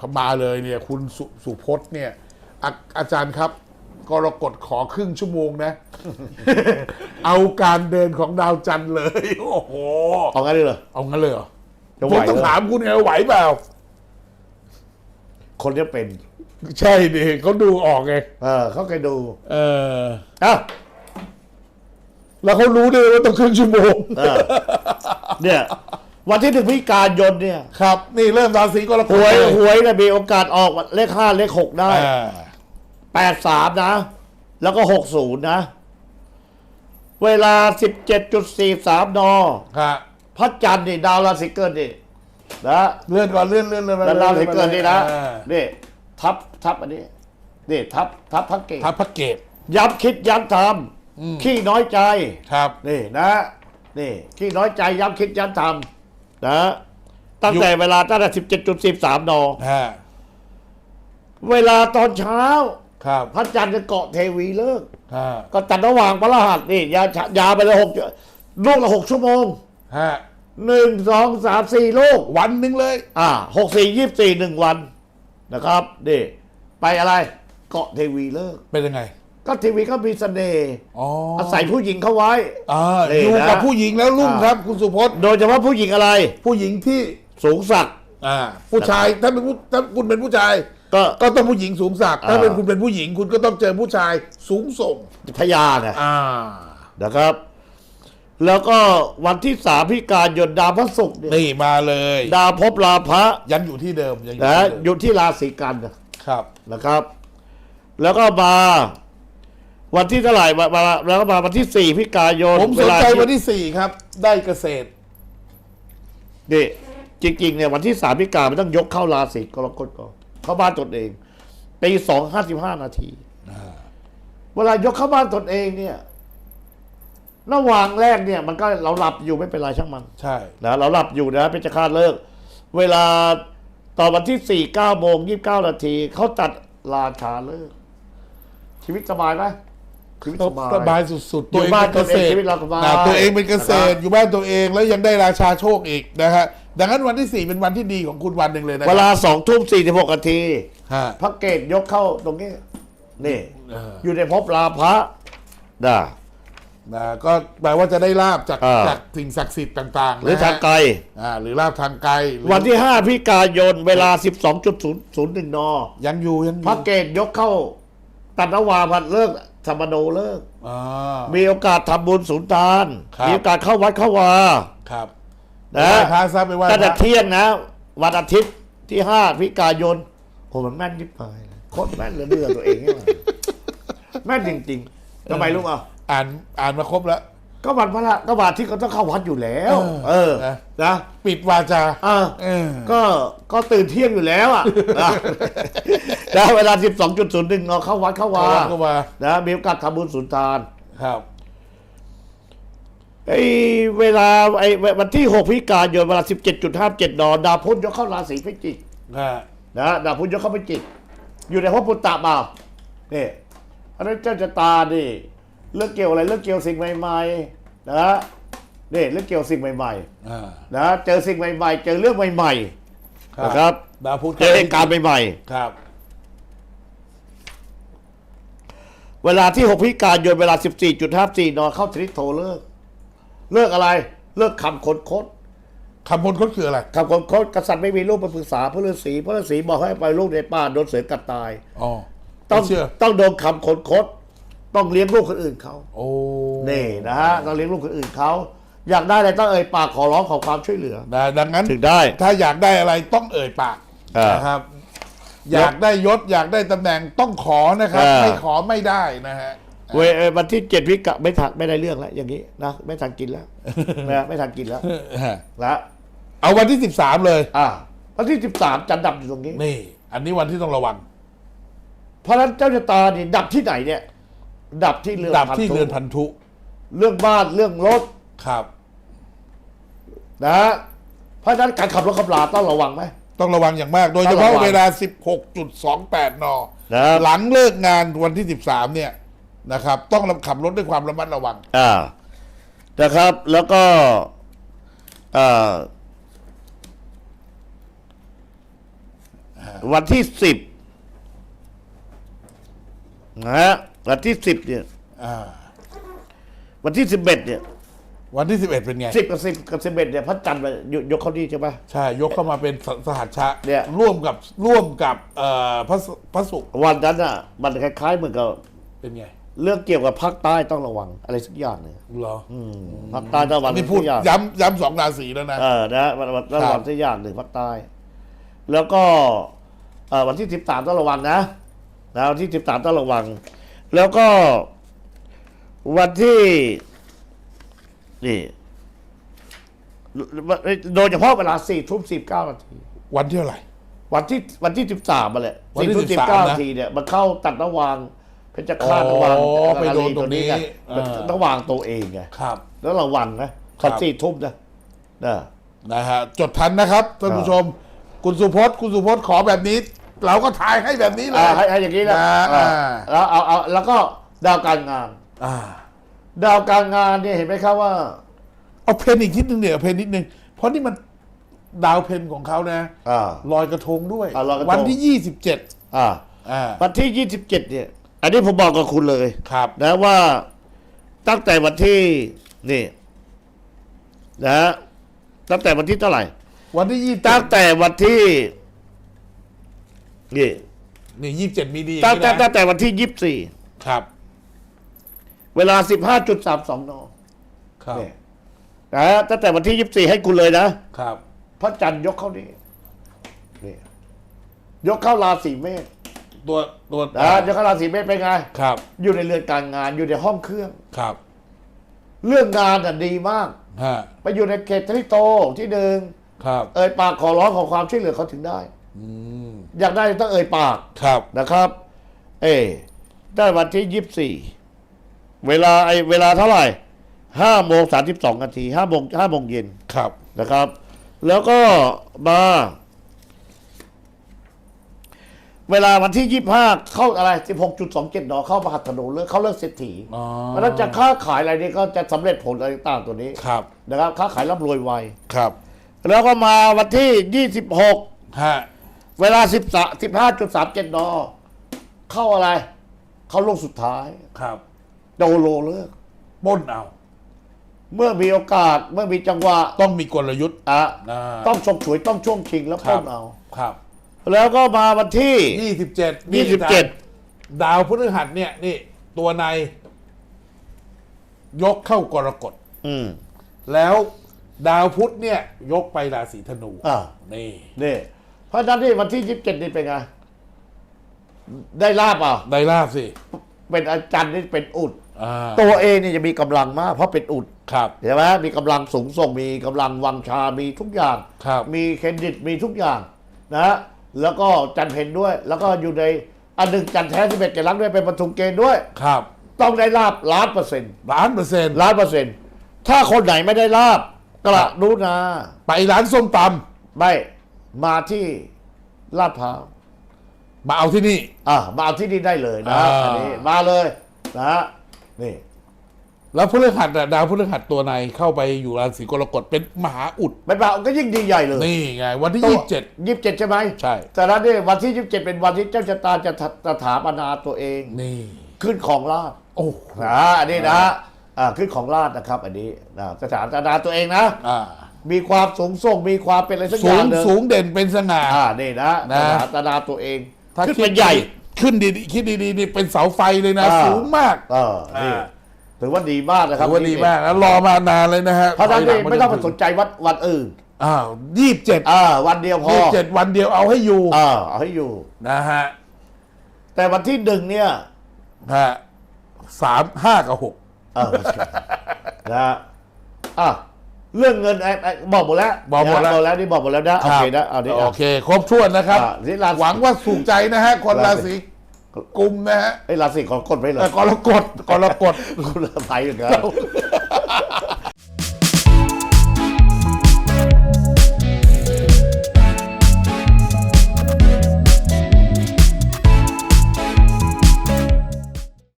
เขามาเลยเนี่ย คุณสุสุพจน์เนี่ยอาอาจารย์ครับกรกฎขอครึ่งชั่วโมงนะ เอาการเดินของดาวจันทร์เลย โอ้โห เอางั้นเลยเหรอ เอางั้นเลยเหรอจะไหผวมต้องเหรอถามคุณไงว่าไหวเปล่า คนที่เป็น ใช่ดิเขาดูออกไง เออเขาเคยดูเออ อะแล้วเขารู้ด้วยว่าต้องครึ่งชั่วโมง เออเนี่ย วันที่หนึ่งพฤศจิกายนเนี่ยครับ นี่เริ่มราศีกรกหฎวยเลยหวยเนี่ยมีโอกาสออกเลขห้าเลขหกได้อ่าแปดสามนะ แล้วก็หกศูนย์นะ เวลาสิบเจ็ดจุดสี่สามนครับพระจันทร์นี่ดาวราศีเกิดนี่นะเลื่อนก่อนเลื่อนเลื่อนเลื่อนดาวราศีเกิดนี่นะอ่านี่ทับทับอันนี้นี่ทับทับพระเกศทัพพระเกต ย้ำคิดย้ำทำขี้น้อยใจ ครับ นี่นะ นี่ขี้น้อยใจย้ำคิดย้ำทำ นะตั้งแต่เวลาตั้งแต่สิบเจ็ดจุดสิบสามนฮะเวลาตอนเช้า ครับพระจันทร์จะเกาะเทวีเลิกษ์ฮะก็ตัดระหว่างพระรหัสนี่ยาชะยาไปเลยหกลูกละหกชั่วโมงฮะหนึ่งสองสามสี่ลูก วันหนึ่งเลย อ่าหกสี่ยี่สิบสี่หนึ่งวันนะครับนี่ไปอะไร เกาะเทวีเลิกษ์เป็นยังไง ก็เทวีก็มีเสน่ห์อ๋ออาศัยผู้หญิงเข้าไว้ อ่านี่อยู่นะกับผู้หญิงแล้วรุ่งอ่า ครับ คุณสุพจน์โดยเฉพาะผู้หญิงอะไร ผู้หญิงที่สูงสักดิ์ อ่าผู้ชายถ้าเป็นผู้ถ้าคุณเป็นผู้ชายก็ก็ต้องผู้หญิงสูงสักดิ์ถ้าอ่า เป็นคุณเป็นผู้หญิง คุณก็ต้องเจอผู้ชายสูงส่งพญาเนี่ยอ่า นะครับ แล้วก็วันที่สามพิการยนต์ดาวพระศุกร์เนี่ยนี่มาเลย ดาวภพบลาภะยังอยู่ที่เดิมยังอยู่นะที่เดิมอยู่ที่ราศีกันนะครับ นะครับ แล้วก็มา วันที่เท่าไหร่มามาแล้วก็มาวันที่สี่พิกายนผมสนใจวันที่สี่ครับ ได้เกษตรนี่จริงๆเนี่ยวันที่สามพิกาไม่ต้องยกเข้าราศีกรกฎก่อนเข้าบ้านตนเองตีสองห้าสิบห้านาทีเวลายกเข้าบ้านตนเองเนี่ยระหว่างแรกเนี่ย มันก็เราหลับอยู่ไม่เป็นไรช่างมัน ใช่นะเราหลับอยู่นะเป็นจะคาดเลิก เวลาตอนวันที่สี่เก้าโมงยี่บเก้านาทีเขาตัดราชาเลิกชีวิตสบายไหม ชีวิตสบายสบายสุดๆอยู่บ้านตัวเองชีวิตเราสบายอ่ตัวเองเป็นเกษตรนะครับอยู่บ้านตัวเองแล้วยังได้ราชาโชคอีกนะฮะดังนั้นวันที่สี่เป็นวันที่ดีของคุณวันหนึ่งเลยนะคเวรับลาสองทุ่มสี่สิบหกนาทีฮะพระเกตยกเข้าตรงนี้ นี่เอออยู่ในภพลาภะนะนะก็แปลว่าจะได้ลาบจากอ่าจากสิ่งศักดิ์สิทธิ์ต่างๆ หรือนะฮะทางไกลอ่าหรือลาบทางไกลหรือวันที่ห้าพิกายนเวลาสิบสองจุดศูนย์ศูนย์หนึ่งนยังอยู่ยังอพระยู่เกตยกเข้าตัดระหว่างพันเลิก ธรรมโนเลิก อ่า มีโอกาสทำบุญสุนทาน ครับ มีโอกาสเข้าวัดเข้าวา ครับนะ ไปไหว้พระซะไปไหว้ตั้งพแต่ระเที่ยงนะ วันอาทิตย์ที่ห้าพิกายนโอ้มันแม่นยิบไปโคตรแม่นเลยเดือตัวเองเนี่ยแม่นจริงๆทำไมลูกอะ อ่านอ่านมาครบแล้ว ก็วันพระก็วันอาที่เขาต้องเข้าวัดอยู่แล้ว เอเอออนะนะปิดวาจาอ่าเออก็ก็ตื่นเที่ยงอยู่แล้วอะนะนะเวลา 12.01นเข้าวัดเข้าวาเข้าวัดเข้าวานะมีโอกาสทำบุญสุนทานครับไอ้เวลาไอ้วันที่ 6 พิกายนเวลา 17.57นดาวพุธยกเข้าราศีพิจิกอ่านะดาวพุธยกเข้าพิจิก อยู่ในภพปุตตะเปล่านี่อันนั้นเจ้าจะตาดิ เรื่องเกี่ยวอะไรเรื่องเกี่ยวสิ่งใหม่ๆนะนี่เรื่องเกี่ยวสิ่งใหม่อ่าๆนะเจอสิ่งใหม่ ๆ เจอเรื่องใหม่ๆนะครับดาวพุธเจอเหตุการณ์ใหม่ครับๆเวลาที่ 6พิกายนเวลา 14.54นเข้าทริโทเลิก เลิกอะไร เลิกคำคนคดคำพลคดคืออะไร คำคนคดกษัตริย์ไม่มีลูกไปปรึกษาพระฤาษีพระฤาษีบอกให้ไปลูกในป่าโดนเสือกัดตาย อ๋อต้องไม่เชื่อ ต้องโดนคำคนคด ต้องเลี้ยงลูกคนอื่นเขาโอ้นี่นะฮะต้องเลี้ยงลูกคนอื่นเขาอยากได้อะไรต้องเอ่ยปากขอร้องขอความช่วยเหลือ นะดังนั้นถึงได้ ถ้าอยากได้อะไรต้องเอ่ยปากอ่านนะครับ อยากได้ยศอยากได้ตำแหน่งต้องขอนะครับอ่าไม่ขอไม่ได้นะฮะ เวยเอ่อวันที่เจ็ดพิกะไม่ทันไม่ได้เรื่องแล้วอย่างนี้นะไม่ทันกินแล้ว นะไม่ทันกินแล้วนะเอาวันที่สิบสามเลย อ่าวันที่สิบสามจันทร์ดับอยู่ตรงนี้ นี่ อันนี้วันที่ต้องระวัง เพราะฉะนั้นเจ้าชะตานี่ดับที่ไหนเนี่ย ดับที่เรือนดับที่พันธุเรือนพันธุเรื่องบ้านเรื่องรถครับนะฮะเพราะฉะนั้นการขับรถขับลาต้องระวังไหม ต้องระวังอย่างมาก โดยเฉต้องพาะระวังเวลา 16.28นนะครับหลังเลิกงานวันที่ 13 เนี่ยนะครับ ต้องขับรถด้วยความระมัดระวัง อ่า นะครับ แล้วก็อ่าวันที่สิบนะฮะ วันที่สิบเนี่ยอ่าวันที่สิบเอ็ดเนี่ยวันที่สิบเอ็ดเป็นไง สิบกับสิบกับสิบเอ็ดเนี่ยพระจันทร์มายกยกเข้าที่ใช่ไหมใช่ ยกเข้ามาเป็นสสหัชชะเนี่ย ร่วมกับร่วมกับเอ่อพระสุพระศุกร์วันนั้นอะมันคล้ายๆเหมือนกับเป็นไงเรื่องเกี่ยวกับภาคใต้ต้องระวังอะไรสักอย่างหนึ่งเหรอภาคใต้ต้องระวังนี่พูดสักอย่างย้ำย้ำสองราศีแล้วนะ เออนะมันมันต้องระวังสักอย่างหนึ่งภาคใต้ แล้วก็เอ่อวันที่สิบสามต้องระวังนะนะวันที่สิบสามต้องระวัง แล้วก็วันที่นี่โดยเฉพาะเวลาสี่ทุ่มสิบเก้านาทีวันที่เท่าไหร่ วันที่วันที่สิบสามมาแหละวันที่สี่ทุ่มสิบเก้า13นะ นาทีเนี่ยมันเข้าตัดระหวางเพชรฆาตระหวางอ๋อไปโดนตรงนี้ไงอ่ามันระหวางตัวเองไงครับ แล้วระวังนะครัตอบนสี่ทุ่มนะนะ นะฮะจดทันนะครับท่านผู้ชม คุณสุพจน์คุณสุพจน์ขอแบบนี้ เราก็ทายให้แบบนี้เลอ่ายให้ให้อย่างนี้นะอ่าอ่าแล้วเอาเอาแล้วก็ดาวการงาน อ่าดาวการงานเนี่ยเห็นไหมครับว่า เอาเพนอีกนิดนึงเนี่ยเอาเพนนิดนึงเพราะนี่มันดาวเพนของเขานะอ่า ลอยกระทงด้วย อ่าลอยกระทง วันที่ยี่สิบเจ็ดอ่าอ่าวันที่ยี่สิบเจ็ดเนี่ย อันนี้ผมบอกกับคุณเลย ครับนะว่าตั้งแต่วันที่นี่นะฮะตั้งแต่วันที่เท่าไหร่ วันที่ยี่ตั้งแต่วันที่ นี่นี่ยี่สิบเจ็ดมีดีอย่าตั้งงแต่นี้ตั้นะงแต่วันที่ยี่สิบสี่ครับเวลาสิบห้าจุดสามสองนครับเนี่ยนะฮะตั้งแต่วันที่ยี่สิบสี่ให้คุณเลยนะ ครับ พระจันทร์ยกเข้านี่นี่ยกเข้าราศีเมษตัวตัวนะยกเข้าราศีเมษเป็นไง ครับอยู่ในเรือนการงานอยู่ในห้องเครื่อง ครับเรื่องงานอะดีมาก ฮะไปอยู่ในเขตที่โตที่หนึ่งครับ เอ่ยปากขอร้องขอความช่วยเหลือเขาถึงได้ อืมอยากได้ต้องเอ่ยปากครับนะครับ เอยได้วันที่ยี่สิบสี่เวลาไอเวลาเท่าไหร่ห้าโมงสามสิบสองนาทีห้าโมงห้าโมงเย็นครับนะครับ แล้วก็มา เวลาวันที่ยี่ห้าเข้าอะไรสิบหกจุดสองเจ็ดนเข้าประหัตถนูเลิกเข้าเลิกเศรษฐีอ๋อเพราะฉะนั้นจะค้าขายอะไรนี่ก็จะสำเร็จผลอะไรต่างๆตัวนี้ครับนะครับ ค้าขายร่ำรวยไวครับ แล้วก็มาวันที่ยี่สิบหกฮะ เวลาสิบสสิบห้าจุดสามเจ็ดนเข้าอะไร เข้าลงสุดท้ายครับโดโลเลิก ปล้นเอา เมื่อมีโอกาสเมื่อมีจังหวะต้องมีกลยุทธ์ อะอ่า ต้องฉกฉวยต้องช่วงชิงแล้วครัป้บนเอา ครับแล้วก็มาวันที่ ยี่สิบเจ็ดยี่สิบเจ็ดดาวพฤหัสเนี่ยนี่ตัวใน ยกเข้ากรกฎ อืม แล้วดาวพุธเนี่ย ยกไปราศีธนูอ่า นี่ นี่ เพราะฉะนั้นที่วันที่ยี่สิบเจ็ดนี่เป็นไงได้ลาบอะได้ลาบสิ เป็นอาจารย์นี่เป็นอุดอ่าตัวเองเนี่ยจะมีกำลังมาก เพราะเป็นอุดครับ เห็นไหมมีกำลังสูงส่งมีกำลังวังชา มีทุกอย่าง ครับ มีเครดิตมีทุกอย่างนะแล้วก็จันเพนด้วย แล้วก็อยู่ในอันหนึ่งจันแท้ที่เป็นเกลักษณ์ด้วยเป็นปฐุมเกณฑ์ด้วย ครับต้องได้ลาบล้านเปอร์เซ็นต์ล้านเปอร์เซ็นต์ล้านเปอร์เซ็นต์ถ้าคนไหนไม่ได้ลาบกระดูนาไปร้านส้มตไม่ มาที่ลาดพร้าวำมาเอาที่นี่ อะมาเอาที่นี่ได้เลยนะอ่า อันนี้มาเลยนะนี่ แล้วพฤหัสอะดาวพฤหัสตัวในเข้าไปอยู่ราศีกรกฎเป็นมหาอุด ไม่มาก็ยิ่งดีใหญ่เลยนี่ไง วันที่ยี่สิบเจ็ด ยี่สิบเจ็ดใช่ไหมใช่ แต่นั้นเนี่ยวันที่ยี่สิบเจ็ดเป็นวันที่เจ้าชะตาจะจะถาปนาตัวเอง นี่ ขึ้นของราช โอ้โหนะอันนี้นะอ่าขึ้นของราชนะครับ อันนี้นะสถานตนาตัวเองนะ อ่า มีความสูงส่งมีความเป็นอะไรสักอสูย่างงหนึ่งสูงเด่นเป็นสง่า อ่านี่นะนะสถานตนาตัวเองถ้าขึ้นคิไปดใหญ่ ขึ้นดีๆคิดดีๆนี่เป็นเสาไฟเลยนะ อ่า สูงมากเออนี่อ่า ถือว่าดีมากนะครับถือว่าดีมากแล้วรอมานานเลยนะฮะเพราะฉะนั้นถยหลันี่ไม่ต้องไปสนใจวัดวันอื่นอ้าวยี่สิบเจ็ดอ่าวันเดียวพอยี่สิบเจ็ดวันเดียวเอาให้อยู่อ่าเอาให้อยู่ นะฮะแต่วันที่หนึ่งเนี่ยฮะสามห้ากับหกเออนะอะ เรื่องเงินไอ้ไอ้บอกหมดแล้วบอกหมดแล้ว นะบอกแล้วนี่บอกหมดแล้วนะโอเคนะเอาดิโอเค ครบถ้วนนะครับ อ่านี่ราศีหวังว่าถูกใจนะฮะ คนราศีกุมนะฮะไอ้ราศีของกดไว้เลยแต่กรกฎกรกฎคุณละไพ่กันนะ